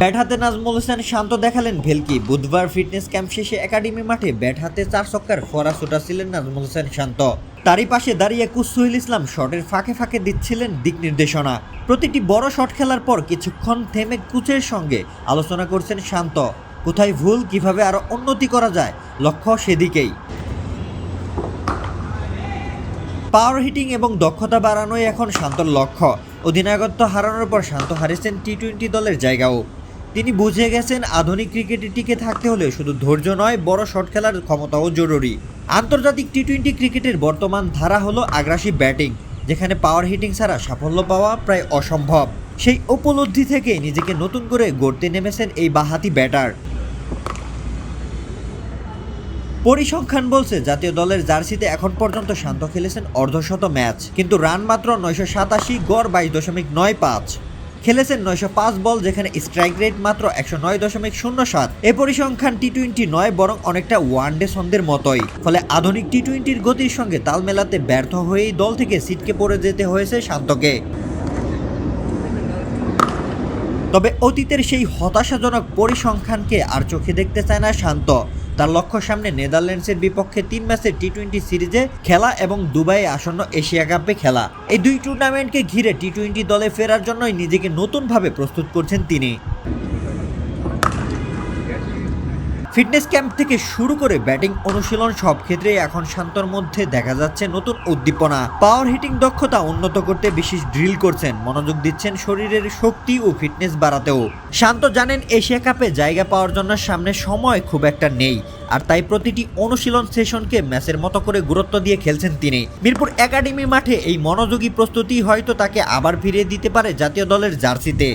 Bat হাতে নাজমুল হোসেন শান্ত দেখালেন ভেলকি। বুধবার ফিটনেস ক্যাম্প শেষে একাডেমি মাঠে ব্যাট হাতে চার ছক্কার ফরা ছিলেন নাজমুল হোসেন শান্ত। তারই পাশে দাঁড়িয়ে কুসুহিল ইসলাম শটের ফাঁকে ফাঁকে দিচ্ছিলেন দিক নির্দেশনা। প্রতিটি বড় শট খেলার পর কিছুক্ষণ থেমে কুচের সঙ্গে আলোচনা করছেন শান্ত। কোথায় ভুল, কীভাবে আরও উন্নতি করা যায়, লক্ষ্য সেদিকেই। পাওয়ার হিটিং এবং দক্ষতা বাড়ানোই এখন শান্তর লক্ষ্য। অধিনায়কত্ব হারানোর পর শান্ত হারিয়েছেন টি টোয়েন্টি দলের জায়গাও। তিনি বুঝে গেছেন আধুনিক ক্রিকেটে টিকে থাকতে হলে শুধু ধৈর্য নয়, বড় শট খেলার ক্ষমতাও জরুরি। আন্তর্জাতিক টি টোয়েন্টি ক্রিকেটের বর্তমান ধারা হলো আগ্রাসী ব্যাটিং, যেখানে পাওয়ার হিটিং ছাড়া সাফল্য পাওয়া প্রায় অসম্ভব। সেই উপলব্ধি থেকে নিজেকে নতুন করে গড়তে নেমেছেন এই বাহাতি ব্যাটার। পরিসংখ্যান বলছে, জাতীয় দলের জার্সিতে এখন পর্যন্ত শান্ত খেলেছেন অর্ধশত ম্যাচ, কিন্তু রান মাত্র নয়শো সাতাশি, গড় বাইশ দশমিক নয় পাঁচ। খেলেছেন নয়শো পাঁচ বল, যেখানে স্ট্রাইক রেট মাত্র একশো নয় দশমিক শূন্য সাত। এ পরিসংখ্যান টি টোয়েন্টি নয়, বরং অনেকটা ওয়ানডে ছন্দের মতোই। ফলে আধুনিক টি টোয়েন্টির গতির সঙ্গে তাল মেলাতে ব্যর্থ হয়েই দল থেকে সিটকে পড়ে যেতে হয়েছে শান্তকে। তবে অতীতের সেই হতাশাজনক পরিসংখ্যানকে আর চোখে দেখতে চায় না শান্ত। তার লক্ষ্য সামনে নেদারল্যান্ডসের বিপক্ষে তিন ম্যাচের টি টোয়েন্টি সিরিজে খেলা এবং দুবাইয়ে আসন্ন এশিয়া কাপে খেলা। এই দুই টুর্নামেন্টকে ঘিরে টি টোয়েন্টি দলে ফেরার জন্যই নিজেকে নতুনভাবে প্রস্তুত করছেন তিনি। ফিটনেস ক্যাম্প থেকে শুরু করে ব্যাটিং অনুশীলন সব ক্ষেত্রেই এখন শান্তর মধ্যে দেখা যাচ্ছে নতুন উদ্দীপনা। পাওয়ার হিটিং দক্ষতা উন্নত করতে বিশেষ ড্রিল করছেন, মনোযোগ দিচ্ছেন শরীরের শক্তি ও ফিটনেস বাড়াতেও। শান্ত জানেন, এশিয়া কাপে জায়গা পাওয়ার জন্য সামনে সময় খুব একটা নেই, আর তাই প্রতিটি অনুশীলন সেশনকে ম্যাচের মতো করে গুরুত্ব দিয়ে খেলছেন তিনি। মিরপুর একাডেমি মাঠে এই মনোযোগী প্রস্তুতি হয়তো তাকে আবার ফিরিয়ে দিতে পারে জাতীয় দলের জার্সিতে।